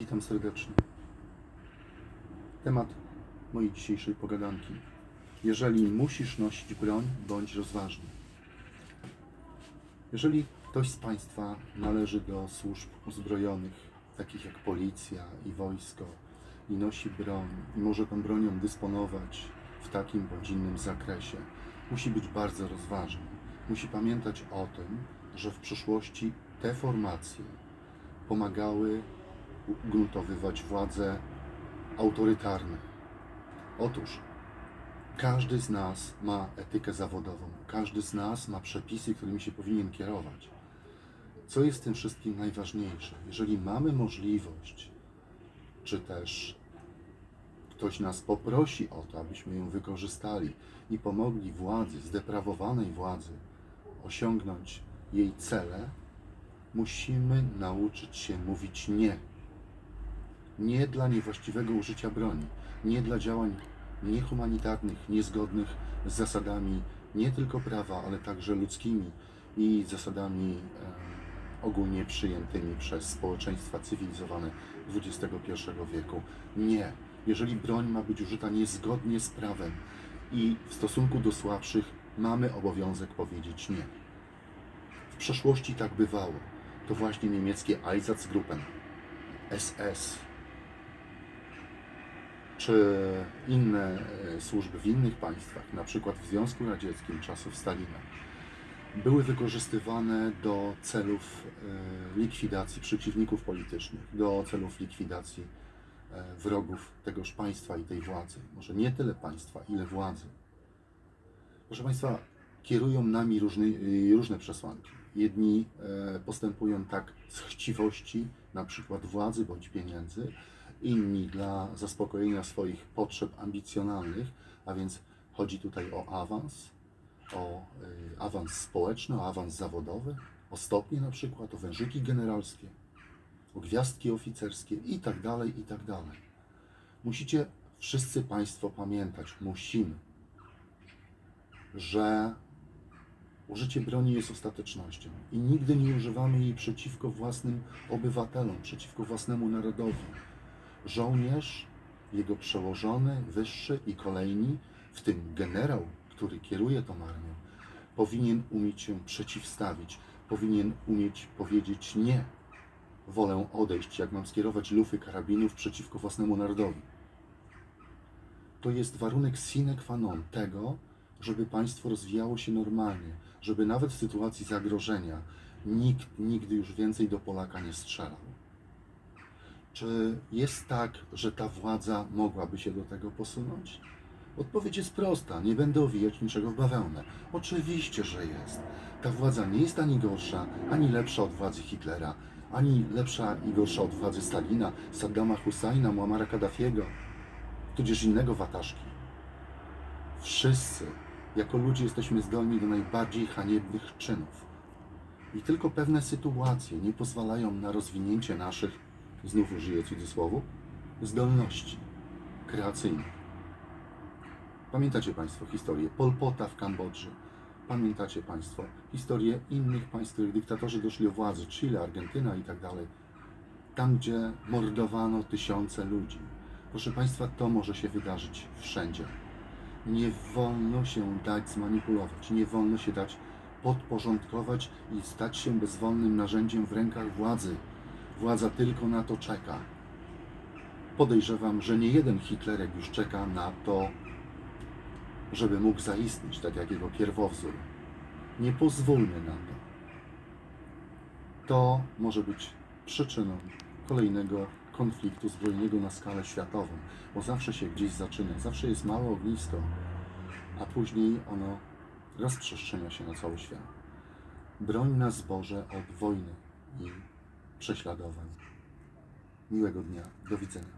Witam serdecznie. Temat mojej dzisiejszej pogadanki. Jeżeli musisz nosić broń, bądź rozważny. Jeżeli ktoś z Państwa należy do służb uzbrojonych, takich jak policja i wojsko, i nosi broń, i może tą bronią dysponować w takim bądź innym zakresie, musi być bardzo rozważny. Musi pamiętać o tym, że w przyszłości te formacje pomagały ugruntowywać władze autorytarne. Otóż każdy z nas ma etykę zawodową, każdy z nas ma przepisy, którymi się powinien kierować. Co jest tym wszystkim najważniejsze? Jeżeli mamy możliwość, czy też ktoś nas poprosi o to, abyśmy ją wykorzystali i pomogli władzy, zdeprawowanej władzy, osiągnąć jej cele, musimy nauczyć się mówić nie. Nie dla niewłaściwego użycia broni, nie dla działań niehumanitarnych, niezgodnych z zasadami nie tylko prawa, ale także ludzkimi i zasadami ogólnie przyjętymi przez społeczeństwa cywilizowane XXI wieku. Nie. Jeżeli broń ma być użyta niezgodnie z prawem i w stosunku do słabszych, mamy obowiązek powiedzieć nie. W przeszłości tak bywało. To właśnie niemieckie Einsatzgruppen, SS, inne e, służby w innych państwach, na przykład w Związku Radzieckim czasów Stalina, były wykorzystywane do celów e, likwidacji przeciwników politycznych, do celów likwidacji e, wrogów tegoż państwa i tej władzy. Może nie tyle państwa, ile władzy. Proszę Państwa, kierują nami różne, przesłanki. Jedni postępują tak z chciwości, na przykład władzy bądź pieniędzy, inni dla zaspokojenia swoich potrzeb ambicjonalnych, a więc chodzi tutaj o awans, o y, awans społeczny, o awans zawodowy, o stopnie na przykład, o wężyki generalskie, o gwiazdki oficerskie i tak dalej, i tak dalej. Musicie wszyscy Państwo pamiętać, musimy, że użycie broni jest ostatecznością i nigdy nie używamy jej przeciwko własnym obywatelom, przeciwko własnemu narodowi. Żołnierz, jego przełożony, wyższy i kolejni, w tym generał, który kieruje tą armią, powinien umieć się przeciwstawić, powinien umieć powiedzieć nie. Wolę odejść, jak mam skierować lufy karabinów przeciwko własnemu narodowi. To jest warunek sine qua non tego, żeby państwo rozwijało się normalnie, żeby nawet w sytuacji zagrożenia nikt nigdy już więcej do Polaka nie strzelał. Czy jest tak, że ta władza mogłaby się do tego posunąć? Odpowiedź jest prosta, nie będę owijać niczego w bawełnę. Oczywiście, że jest. Ta władza nie jest ani gorsza, ani lepsza od władzy Hitlera, ani lepsza i gorsza od władzy Stalina, Saddama Husajna, Muamara Kaddafiego, tudzież innego wataszki. Wszyscy, jako ludzie, jesteśmy zdolni do najbardziej haniebnych czynów. I tylko pewne sytuacje nie pozwalają na rozwinięcie naszych, znów użyję cudzysłowu, zdolności kreacyjnych. Pamiętacie Państwo historię Pol Pota w Kambodży? Pamiętacie Państwo historię innych państw, których dyktatorzy doszli do władzy, Chile, Argentyna i tak dalej. Tam, gdzie mordowano tysiące ludzi. Proszę Państwa, to może się wydarzyć wszędzie. Nie wolno się dać zmanipulować, nie wolno się dać podporządkować i stać się bezwolnym narzędziem w rękach władzy. Władza tylko na to czeka. Podejrzewam, że nie jeden Hitlerek już czeka na to, żeby mógł zaistnieć, tak jak jego pierwowzór. Nie pozwólmy na to. To może być przyczyną kolejnego konfliktu zbrojnego na skalę światową, bo zawsze się gdzieś zaczyna, zawsze jest małe ognisko, a później ono rozprzestrzenia się na cały świat. Broń nas Boże od wojny i prześladowań. Miłego dnia, do widzenia.